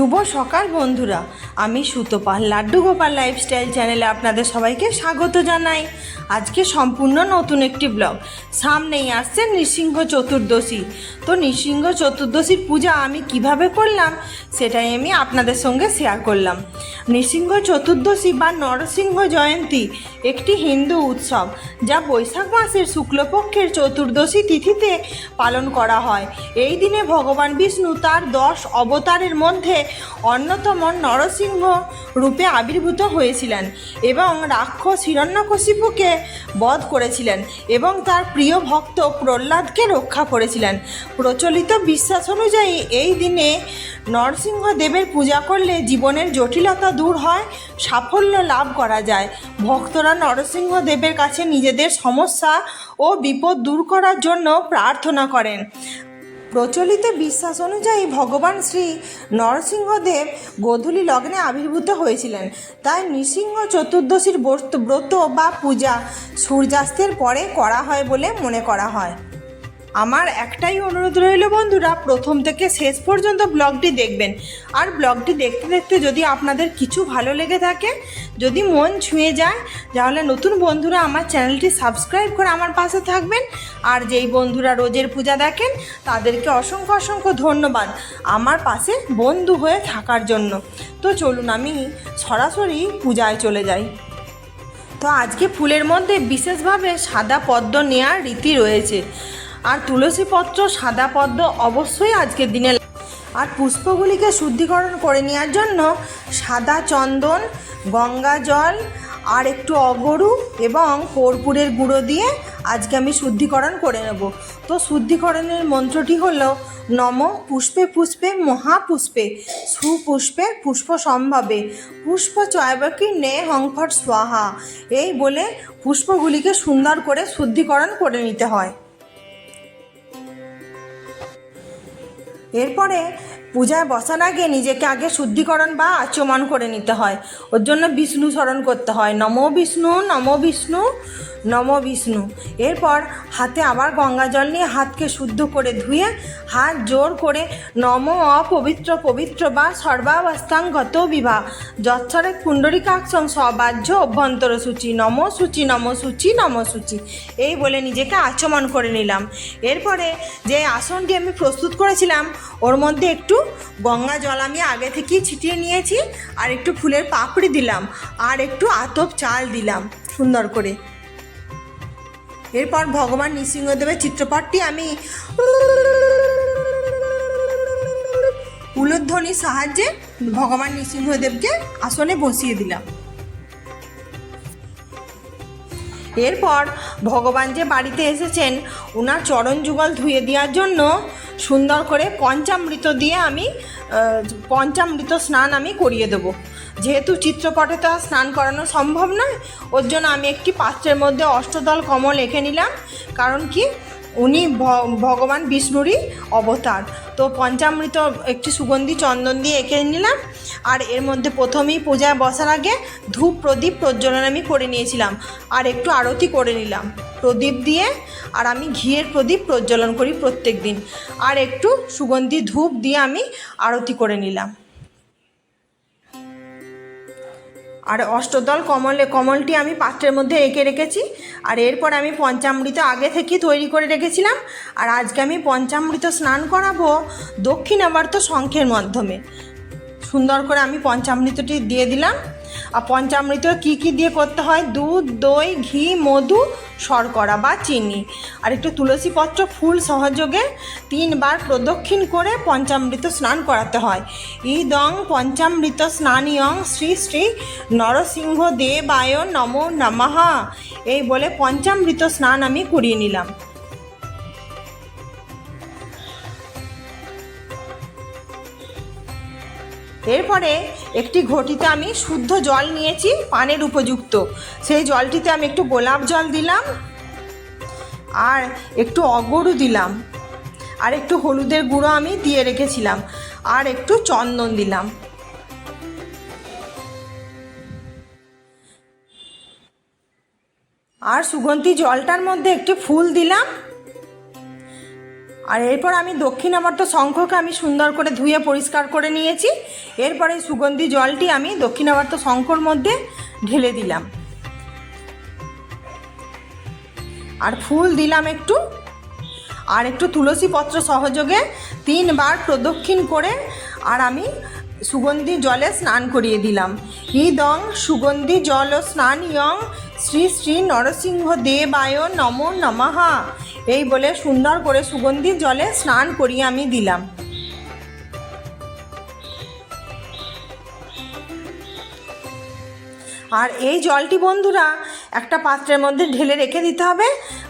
শুভ সকাল বন্ধুরা। আমি সুতোপাল লাড্ডু গোপাল লাইফস্টাইল চ্যানেলে আপনাদের সবাইকে স্বাগত জানাই। আজকে সম্পূর্ণ নতুন একটি ব্লগ। সামনেই আসছে নৃসিংহ চতুর্দশী। তো নৃসিংহ চতুর্দশীর পূজা আমি কীভাবে করলাম, সেটাই আমি আপনাদের সঙ্গে শেয়ার করলাম। নৃসিংহ চতুর্দশী বা নরসিংহ জয়ন্তী একটি হিন্দু উৎসব, যা বৈশাখ মাসের শুক্লপক্ষের চতুর্দশী তিথিতে পালন করা হয়। এই দিনে ভগবান বিষ্ণু তার দশ অবতারের মধ্যে অন্যতম নরসিংহ রূপে আবির্ভূত হয়েছিলেন এবং রাক্ষস হিরণ্যকশিপুকে বধ করেছিলেন এবং তার প্রিয় ভক্ত প্রহ্লাদকে রক্ষা করেছিলেন। প্রচলিত বিশ্বাস অনুযায়ী এই দিনে নরসিংহ দেবের পূজা করলে জীবনের জটিলতা দূর হয়, সাফল্য লাভ করা যায়। ভক্তরা নরসিংহ দেবের কাছে নিজেদের সমস্যা ও বিপদ দূর করার জন্য প্রার্থনা করেন। প্রচলিত বিশ্বাস অনুযায়ী ভগবান শ্রী নরসিংহদেব গোধূলি লগ্নে আবির্ভূত হয়েছিলেন। তাই নৃসিংহ চতুর্দশীর ব্রত বা পূজা সূর্যাস্তের পরে করা হয় বলে মনে করা হয়। আমার একটাই অনুরোধ রইল বন্ধুরা, প্রথম থেকে শেষ পর্যন্ত ব্লগটি দেখবেন। আর ব্লগটি দেখতে দেখতে যদি আপনাদের কিছু ভালো লেগে থাকে, যদি মন ছুঁয়ে যায়, তাহলে নতুন বন্ধুরা আমার চ্যানেলটি সাবস্ক্রাইব করে আমার পাশে থাকবেন। আর যেই বন্ধুরা রোজের পূজা দেখেন, তাদেরকে অসংখ্য অসংখ্য ধন্যবাদ আমার পাশে বন্ধু হয়ে থাকার জন্য। তো চলুন আমি সরাসরি পূজায় চলে যাই। তো আজকে ফুলের মধ্যে বিশেষভাবে সাদা পদ্ম নেওয়ার রীতি রয়েছে। আর তুলসী পত্র সাদা পদ্ম অবশ্যই আজকের দিনে আর পুষ্পগুলিকে শুদ্ধিকরণ করে নেওয়ার জন্য সাদা চন্দন, গঙ্গা জল, আর একটু অগরু এবং কর্পূরের গুঁড়ো দিয়ে আজকে আমি শুদ্ধিকরণ করে নেব। তো শুদ্ধিকরণের মন্ত্রটি হলো, নম পুষ্পে পুষ্পে মহাপুষ্পে, সুপুষ্পে পুষ্প সম্ভবে, পুষ্প চয়বকি নে হংফট স্বাহা। এই বলে পুষ্পগুলিকে সুন্দর করে শুদ্ধিকরণ করে নিতে হয়। এরপরে পূজায় বসার আগে নিজেকে আগে শুদ্ধিকরণ বা আচমন করে নিতে হয়। ওর জন্য বিষ্ণু স্মরণ করতে হয়। নম বিষ্ণু নম বিষ্ণু নম বিষ্ণু। এরপর হাতে আবার গঙ্গা জল নিয়ে হাতকে শুদ্ধ করে ধুয়ে হাত জোর করে নম অপবিত্র, পবিত্র বা সর্বাবস্থাং গত বিবাহ যচ্ছরে কুণ্ডরিকাক্ষং সবাহ্য অভ্যন্তর সূচি। নম সূচি নম সূচি নম সূচি। এই বলে নিজেকে আচমন করে নিলাম। এরপরে যে আসনটি আমি প্রস্তুত করেছিলাম, ওর মধ্যে একটু গঙ্গা জল আমি আগে থেকেই ছিটিয়ে নিয়েছি আর একটু ফুলের পাপড়ি দিলাম আর একটু আতপ চাল দিলাম সুন্দর করে। এরপর ভগবান নৃসিংহদেবের চিত্রপটটি আমি উলুধ্বনির সাহায্যে ভগবান নৃসিংহদেবকে আসনে বসিয়ে দিলাম। এরপর ভগবান যে বাড়িতে এসেছেন ওনার চরণ যুগল ধুয়ে দেওয়ার জন্য সুন্দর করে পঞ্চামৃত দিয়ে আমি পঞ্চামৃত স্নান আমি করিয়ে দেবো। যেহেতু চিত্রপটে তো আর স্নান করানো সম্ভব নয়, ওর জন্য আমি একটি পাত্রের মধ্যে অষ্টদল কমল এঁকে নিলাম। কারণ কি? উনি ভগবান বিষ্ণুরই অবতার। তো পঞ্চামৃত একটি সুগন্ধি চন্দন দিয়ে এঁকে নিলাম। আর এর মধ্যে প্রথমেই পূজায় বসার আগে ধূপ প্রদীপ প্রজ্বলন আমি করে নিয়েছিলাম। আর একটু আরতি করে নিলাম। প্রদীপ দিয়ে আর আমি ঘিয়ের প্রদীপ প্রজ্বলন করি প্রত্যেক দিন। আর একটু সুগন্ধি ধূপ দিয়ে আমি আরতি করে নিলাম। আর অষ্টদল কমলে, কমলটি আমি পাত্রের মধ্যে এঁকে রেখেছি। আর এরপর আমি পঞ্চামৃত আগে থেকে তৈরি করে রেখেছিলাম। আর আজকে আমি পঞ্চামৃত স্নান করাবো দক্ষিণাবর্ত শঙ্খের মাধ্যমে। সুন্দর করে আমি পঞ্চামৃতটি দিয়ে দিলাম। আর পঞ্চামৃত কি কি দিয়ে করতে হয়? দুধ, দই, ঘি, মধু, শর্করা বা চিনি। আর একটু তুলসী পত্র ফুল সহযোগে তিনবার প্রদক্ষিণ করে পঞ্চামৃত স্নান করাতে হয়। ইদং পঞ্চামৃত স্নানিয়ং শ্রী শ্রী নরসিংহ দেবায় নমো নমঃ। এই বলে পঞ্চামৃত স্নান আমি করিয়ে নিলাম। এরপরে একটি ঘটিতে আমি শুদ্ধ জল নিয়েছি, পানের উপযুক্ত। সেই জলটিতে আমি একটু গোলাপ জল দিলাম আর একটু অগরু দিলাম আর একটু হলুদের গুঁড়ো আমি দিয়ে রেখেছিলাম আর একটু চন্দন দিলাম। আর সুগন্ধি জলটার মধ্যে একটু ফুল দিলাম আর এরপর আমি দক্ষিণাবর্ত শঙ্খকে আমি সুন্দর করে ধুয়ে পরিষ্কার করে নিয়েছি। এরপরে সুগন্ধি জলটি আমি দক্ষিণাবর্ত শঙ্খর মধ্যে ঢেলে দিলাম। আর ফুল দিলাম একটু। আর একটু তুলসী পত্র সহযোগে তিনবার প্রদক্ষিণ করে আর আমি সুগন্ধি জলে স্নান করিয়ে দিলাম। ইদং সুগন্ধি জল ও স্নান ইয়ং শ্রী শ্রী নরসিংহ দেবায় নমো নমহা এই বলে সুন্দর করে সুগন্ধি জলে স্নান করিয়ে আমি দিলাম। আর এই জলটি বন্ধুরা একটা পাত্রের মধ্যে ঢেলে রেখে দিতে হবে।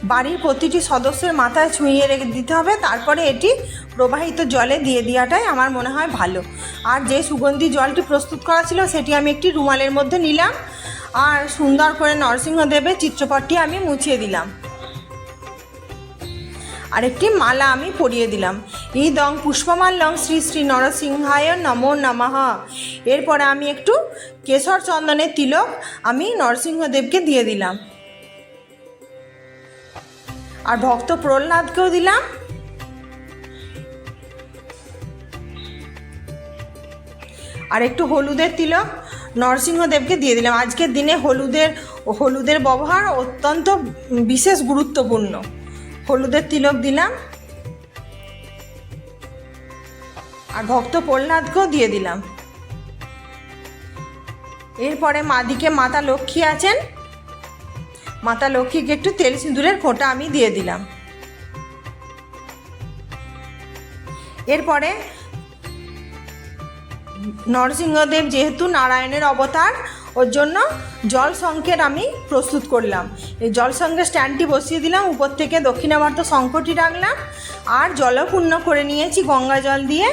বাড়ির প্রতিটি সদস্যের মাথায় ছুঁয়ে রেখে দিতে হবে। তারপরে এটি প্রবাহিত জলে দিয়ে দেওয়াটাই আমার মনে হয় ভালো। আর যে সুগন্ধি জলটি প্রস্তুত করা ছিল সেটি আমি একটি রুমালের মধ্যে নিলাম। আর সুন্দর করে নরসিংহদেবের চিত্রপটটি আমি মুছিয়ে দিলাম। আর একটি মালা আমি পরিয়ে দিলাম। ইদং পুষ্পমাল্যং শ্রী শ্রী নরসিংহায় নমো নমঃ। এরপরে আমি একটু কেশর চন্দনের তিলক আমি নরসিংহদেবকে দিয়ে দিলাম। আর ভক্ত প্রহ্লাদকেও দিলাম। আর একটু হলুদের তিলক নরসিংহদেবকে দিয়ে দিলাম। আজকের দিনে হলুদের হলুদের ব্যবহার অত্যন্ত বিশেষ গুরুত্বপূর্ণ। হলুদের তিলক দিলাম। আর ভক্ত প্রহ্লাদকেও দিয়ে দিলাম। এরপরে মাদিকে মাতা লক্ষ্মী আছেন। মাতা লক্ষ্মীকে একটু তেল সিঁদুরের ফোঁটা আমি দিয়ে দিলাম। এরপরে নরসিংহদেব যেহেতু নারায়ণের অবতার ওর জন্য জল সংকের আমি প্রস্তুত করলাম। এই জল সংকের স্ট্যান্ডটি বসিয়ে দিলাম, উপর থেকে দক্ষিণাবর্ত শঙ্কটি রাখলাম আর জলপূর্ণ করে নিয়েছি গঙ্গা জল দিয়ে,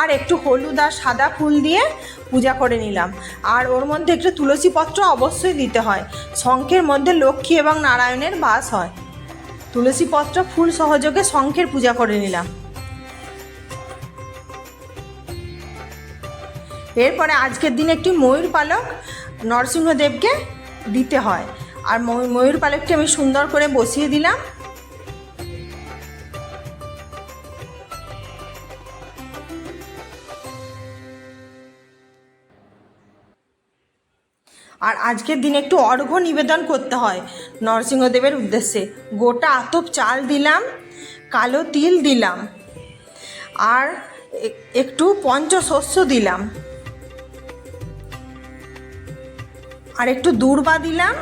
আর একটু হলুদ আর সাদা ফুল দিয়ে পূজা করে নিলাম। আর ওর মধ্যে একটু তুলসী পত্র অবশ্যই দিতে হয়, শঙ্খের মধ্যে লক্ষ্মী এবং নারায়ণের বাস হয়। তুলসী পত্র ফুল সহযোগে শঙ্খের পূজা করে নিলাম। এরপরে আজকের দিনে একটি ময়ূর পালক নরসিংহদেবকে দিতে হয়। আর ময়ূর পালকটি আমি সুন্দর করে বসিয়ে দিলাম। আর আজকের দিনে একটু অর্ঘ্য নিবেদন করতে হয় নরসিংহদেবের উদ্দেশ্যে। গোটা আতপ চাল দিলাম, কালো তিল দিলাম, আর একটু পঞ্চশস্য দিলাম। আর একটু দূর্বা দিলাম।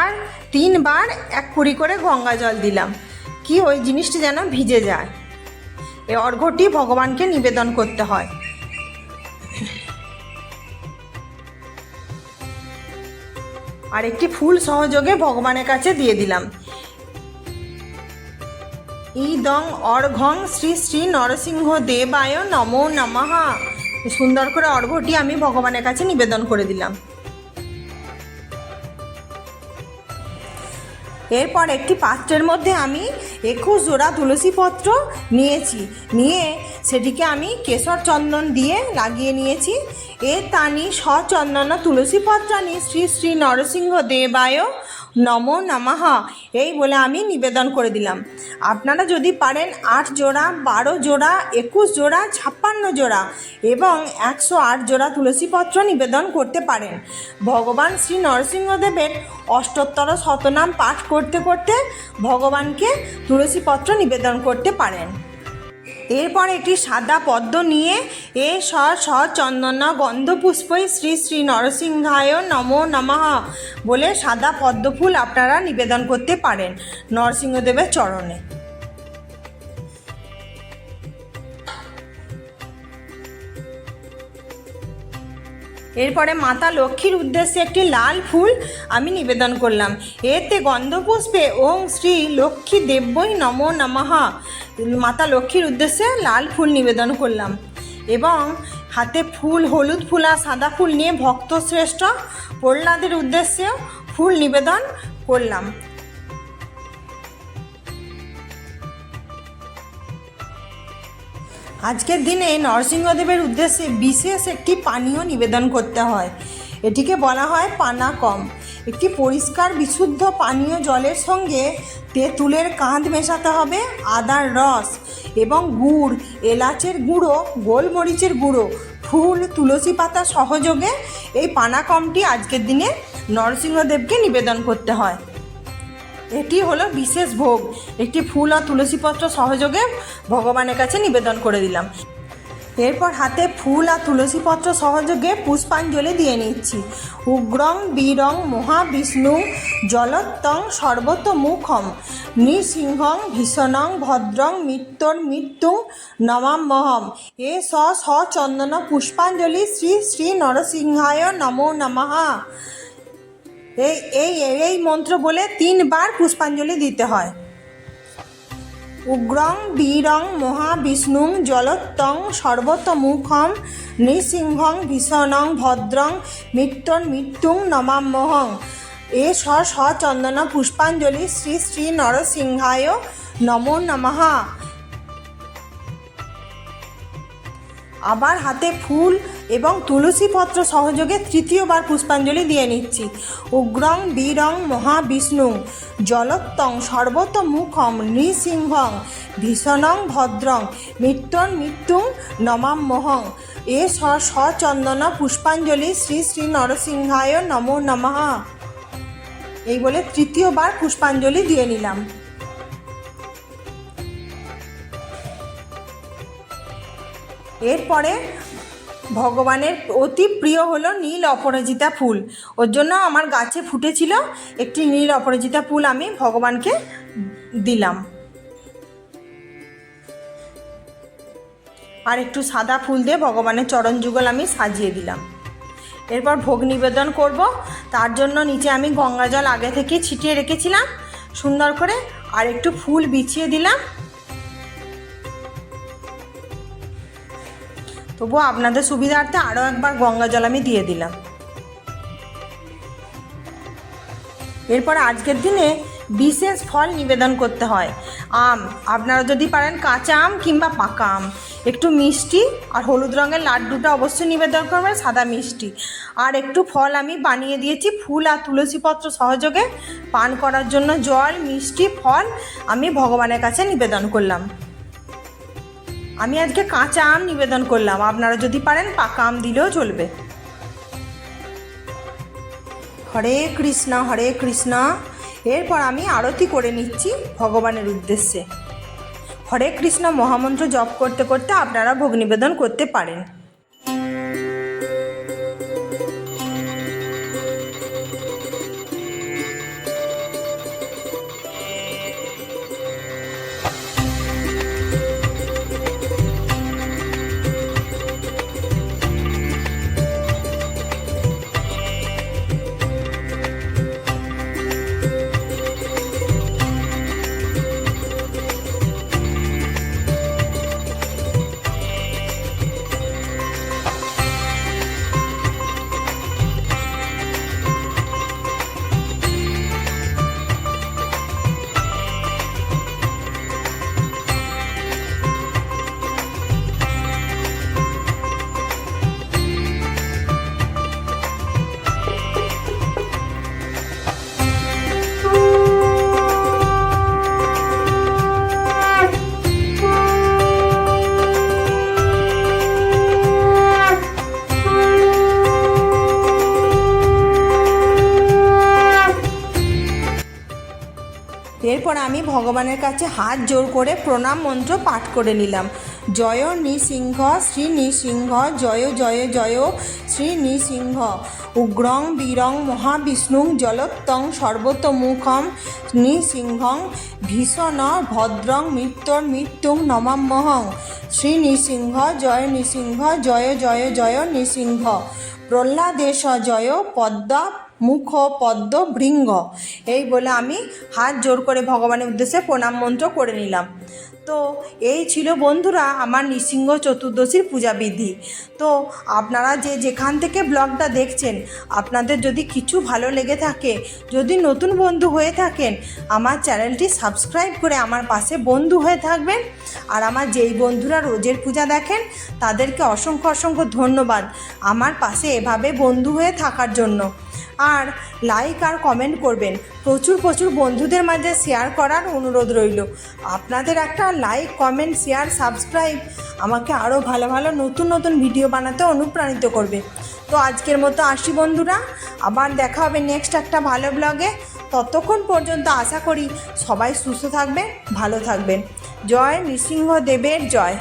আর তিনবার এক কুড়ি করে গঙ্গা জল দিলাম। কি ওই জিনিসটি যেন ভিজে যায়। এই অর্ঘ্যটি ভগবানকে নিবেদন করতে হয়। আর একটি ফুল সহযোগে ভগবানের কাছে দিয়ে দিলাম। ইদং অর্ঘং শ্রী শ্রী নরসিংহ দেবায় নমো নমঃ। সুন্দর করে অর্ঘটি আমি ভগবানের কাছে নিবেদন করে দিলাম। এরপর একটি পাত্রের মধ্যে আমি একুশ জোড়া তুলসী পত্র নিয়েছি। নিয়ে সেটিকে আমি কেশর চন্দন দিয়ে লাগিয়ে নিয়েছি। এ তানি সচন্দন তুলসী পত্রানি শ্রী শ্রী নরসিংহ দেবায় নম নমঃ। এই বলে আমি নিবেদন করে দিলাম। আপনারা যদি পারেন আট জোড়া, বারো জোড়া, একুশ জোড়া, ছাপ্পান্ন জোড়া এবং একশো আট জোড়া তুলসীপত্র নিবেদন করতে পারেন। ভগবান শ্রী নরসিংহদেবের অষ্টোত্তর শতনাম পাঠ করতে করতে ভগবানকে তুলসীপত্র নিবেদন করতে পারেন। এরপর একটি সাদা পদ্ম নিয়ে এ স স চন্দনা গন্ধপুষ্পই শ্রী শ্রী নরসিংহায় নম নমঃ বলে সাদা পদ্মফুল আপনারা নিবেদন করতে পারেন নরসিংহদেবের চরণে। এরপরে মাতা লক্ষ্মীর উদ্দেশ্যে একটি লাল ফুল আমি নিবেদন করলাম। এতে গন্ধপুষ্পে ওং শ্রী লক্ষ্মী দেব্যই নম নমঃ। মাতা লক্ষ্মীর উদ্দেশ্যে লাল ফুল নিবেদন করলাম। এবং হাতে ফুল, হলুদ ফুল আর সাদা ফুল নিয়ে ভক্ত শ্রেষ্ঠ প্রহ্লাদের উদ্দেশ্যেও ফুল নিবেদন করলাম। আজকের দিনে নরসিংহদেবের উদ্দেশ্যে বিশেষ একটি পানীয় নিবেদন করতে হয়। এটিকে বলা হয় পানা কম একটি পরিষ্কার, বিশুদ্ধ পানীয় জলের সঙ্গে তেঁতুলের কাঁধ মেশাতে হবে, আদার রস এবং গুড়, এলাচের গুঁড়ো, গোলমরিচের গুঁড়ো, ফুল, তুলসী পাতা সহযোগে এই পানাকমটি আজকের দিনে নরসিংহদেবকে নিবেদন করতে হয়। এটি হলো বিশেষ ভোগ। একটি ফুল আর তুলসীপত্র সহযোগে ভগবানের কাছে নিবেদন করে দিলাম। এরপর হাতে ফুল আর তুলসীপত্র সহযোগে পুষ্পাঞ্জলি দিয়ে নিচ্ছি। উগ্রং, বীরং, মহাবিষ্ণু, জলত্তং সর্বত মুখম নৃসিংহং, ভীষণং, ভদ্রং মৃত্যুর মৃত্যু নমাম্যহম এ স স চন্দন পুষ্পাঞ্জলি শ্রী শ্রী নরসিংহায় নমো নমঃ। এই এই এই মন্ত্র বলে তিনবার পুষ্পাঞ্জলি দিতে হয়। উগ্রং, বীরং, মহাবিষ্ণুং, জলত্তং, সর্বতমুখম, নৃসিংহং, ভীষণং, ভদ্রং মৃত্যুর মৃত্যুং নমাম্যহং এ স চন্দন পুষ্পাঞ্জলি শ্রী শ্রী নরসিংহায় নমো নমঃ। আবার হাতে ফুল এবং তুলসী পত্র সহযোগে তৃতীয়বার পুষ্পাঞ্জলি দিয়ে নিচ্ছি। উগ্রং বীরং মহাবিষ্ণু জলত্তং সর্বতমুখম নৃসিংহং ভীষণং ভদ্রং মৃত্যুর মৃত্যুং নমাম্যহং এ সচন্দন পুষ্পাঞ্জলি শ্রী শ্রী নরসিংহায় নমো নমঃ। এই বলে তৃতীয়বার পুষ্পাঞ্জলি দিয়ে নিলাম। এরপরে ভগবানের অতি প্রিয় হলো নীল অপরাজিতা ফুল। ওর জন্য আমার গাছে ফুটেছিল একটি নীল অপরাজিতা ফুল আমি ভগবানকে দিলাম। আর একটু সাদা ফুল দিয়ে ভগবানের চরণ যুগল আমি সাজিয়ে দিলাম। এরপর ভোগ নিবেদন করব। তার জন্য নিচে আমি গঙ্গা জল আগে থেকে ছিটিয়ে রেখেছিলাম। সুন্দর করে আর একটু ফুল বিছিয়ে দিলাম। তবুও আপনাদের সুবিধার্থে আরও একবার গঙ্গা জল আমি দিয়ে দিলাম। এরপর আজকের দিনে বিশেষ ফল নিবেদন করতে হয়। আম, আপনারা যদি পারেন কাঁচা আম কিংবা পাকা আম। একটু মিষ্টি আর হলুদ রঙের লাড্ডুটা অবশ্যই নিবেদন করবেন, সাদা মিষ্টি। আর একটু ফল আমি বানিয়ে দিয়েছি, ফুল আর তুলসী পত্র সহযোগে। পান করার জন্য জল, মিষ্টি, ফল আমি ভগবানের কাছে নিবেদন করলাম। আমি আজকে কাঁচা আম নিবেদন করলাম। আপনারা যদি পারেন, পাকা আম দিলেও চলবে। হরে কৃষ্ণ হরে কৃষ্ণ। এরপর আমি আরতি করে নিচ্ছি ভগবানের উদ্দেশ্যে। হরে কৃষ্ণ মহামন্ত্র জপ করতে করতে আপনারা ভোগ নিবেদন করতে পারেন। ভগবানের কাছে হাত জোর করে প্রণাম মন্ত্র পাঠ করে নিলাম। জয় নৃসিংহ, শ্রী নৃসিংহ, জয় জয় জয়, শ্রী নৃসিংহ। উগ্রং, বীরং, মহাবিষ্ণু, জলোত্তং, সর্বতমুখম, নৃসিংহং, ভীষণ, ভদ্রং মৃত্যুর মৃত্যুং নমাম্যহং শ্রী নৃসিংহ, জয় নৃসিংহ, জয় জয় জয় নৃসিংহ। প্রহ্লাদেশ, জয়, পদ্মা মুখ পদ্ম ভৃঙ্গ এই বলে আমি হাত জোর করে ভগবানের উদ্দেশ্যে প্রণাম মন্ত্র করে নিলাম। তো এই ছিল বন্ধুরা আমার নৃসিংহ চতুর্দশীর পূজাবিধি। তো আপনারা যে যেখান থেকে ব্লগটা দেখছেন, আপনাদের যদি কিছু ভালো লেগে থাকে, যদি নতুন বন্ধু হয়ে থাকেন, আমার চ্যানেলটি সাবস্ক্রাইব করে আমার পাশে বন্ধু হয়ে থাকবেন। আর আমার যেই বন্ধুরা রোজের পূজা দেখেন, তাদেরকে অসংখ্য অসংখ্য ধন্যবাদ আমার পাশে এভাবে বন্ধু হয়ে থাকার জন্য। আর লাইক আর কমেন্ট করবেন। প্রচুর প্রচুর বন্ধুদের মাঝে শেয়ার করার অনুরোধ রইল। আপনাদের একটা লাইক কমেন্ট শেয়ার সাবস্ক্রাইব আমাকে আরও ভালো ভালো নতুন নতুন ভিডিও বানাতে অনুপ্রাণিত করবে। তো আজকের মতো আসি বন্ধুরা। আবার দেখা হবে নেক্সট একটা ভালো ব্লগে ততক্ষণ পর্যন্ত আশা করি সবাই সুস্থ থাকবেন, ভালো থাকবেন। জয় নৃসিংহ দেবের জয়।